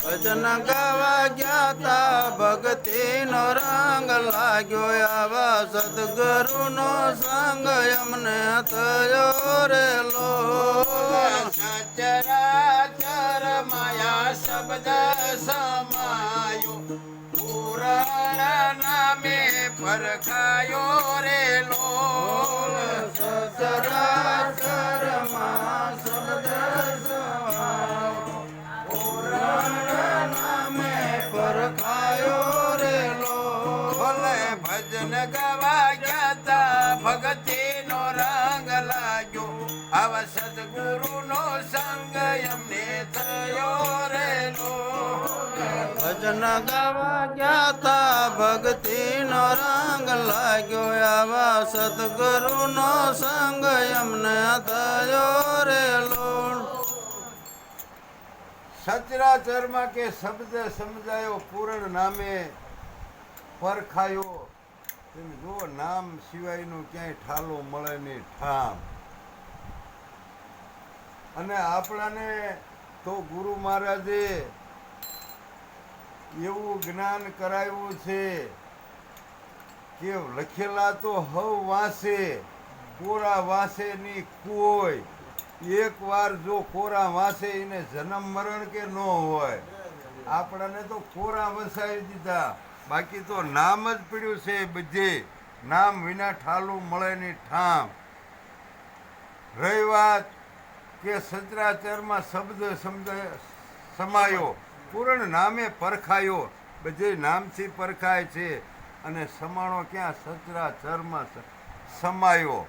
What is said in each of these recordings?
ભજન ગાવા ગયા તા ભક્તિ નો રંગ લાગ્યો આવા સદગુરુ નો સંગ એમને થયો રે લો સચરાચર માયા શબ્દ સમાયો. પુરાણ નામે પરખાયો રે લો સચરાચર ગાવા ગયા તા નો રંગ લાગ્યો. આવા સદગુરુ નો સંગ એમને થયો રે ભજન ગાવા ગયા તા ભક્તિ નો રંગ લાગ્યો. આવા સદગુરુ નો સંગ એમને થયો રે સચરાચરમાં કે શબ્દ સમજાયો, પૂરણ નામે પરખાયો. તમે નામ સિવાયનું ક્યાંય ઠાલો મળે નહીં, ઠામ. અને આપણાને તો ગુરુ મહારાજે એવું જ્ઞાન કરાવ્યું છે કે લખેલા તો હવ વાંસે, કોરા વાંસે ની કોઈ એક વાર જો કોરા વાંસે એને જન્મ મરણ કે ન હોય, આપણાને તો કોરા વસાવી દીધા. બાકી તો નામ જ પીડ્યું છે બધે. નામ વિના ઠાલું મળે ની ઠામ. રહી વાત કે સચરાચરમાં શબ્દ સમજાય સમાયો. પૂર્ણ નામે પરખાયો. બધે નામથી પરખાય છે. અને સમાણો ક્યાં? સચરાચરમાં સમાયો.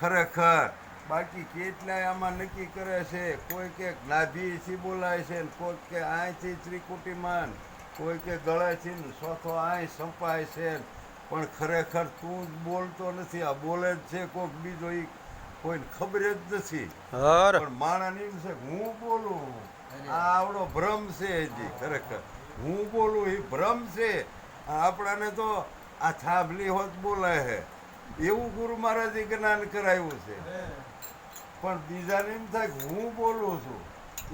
ખરેખર. બાકી કેટલાય આમાં નક્કી કરે છે? કોઈ કે નાભીથી બોલાય છે કોઈ કે અહીંથી ત્રિકુટીમાન કોઈ કે ગળેથી ને ચોથો અહીં સંપાય છે પણ ખરેખર તું જ બોલતો નથી. આ બોલે જ છે કોઈક બીજો એ કોઈને ખબર જ નથી. હર. પણ માણસ એમ છે હું બોલું? આ આવડો ભ્રમ છે હજી ખરેખર. હું બોલું એ ભ્રમ છે. આ આપણાને તો આ થાંભલી હોત બોલાય હે. એવું ગુરુ મહારાજે જ્ઞાન કરાવ્યું છે. પણ બીજાને એમ થાય હું બોલું છું.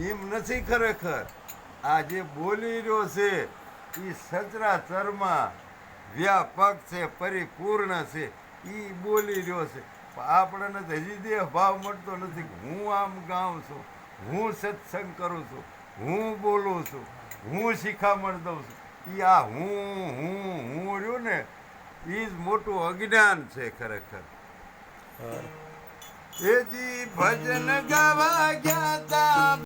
એમ નથી ખરેખર. આ જે બોલી રહ્યો છે એ સચરાચરમાં વ્યાપક છે પરિપૂર્ણ છે એ બોલી રહ્યો છે. આપણને તો હજી દેહ ભાવ મળતો નથી હું આમ ગાઉં છું હું સત્સંગ કરું છું હું બોલું છું હું શિખામણ દઉં છું. એ આ હું હું હું રહ્યું ને એ જ મોટું અજ્ઞાન છે ખરેખર. એજી ભજન ગાવા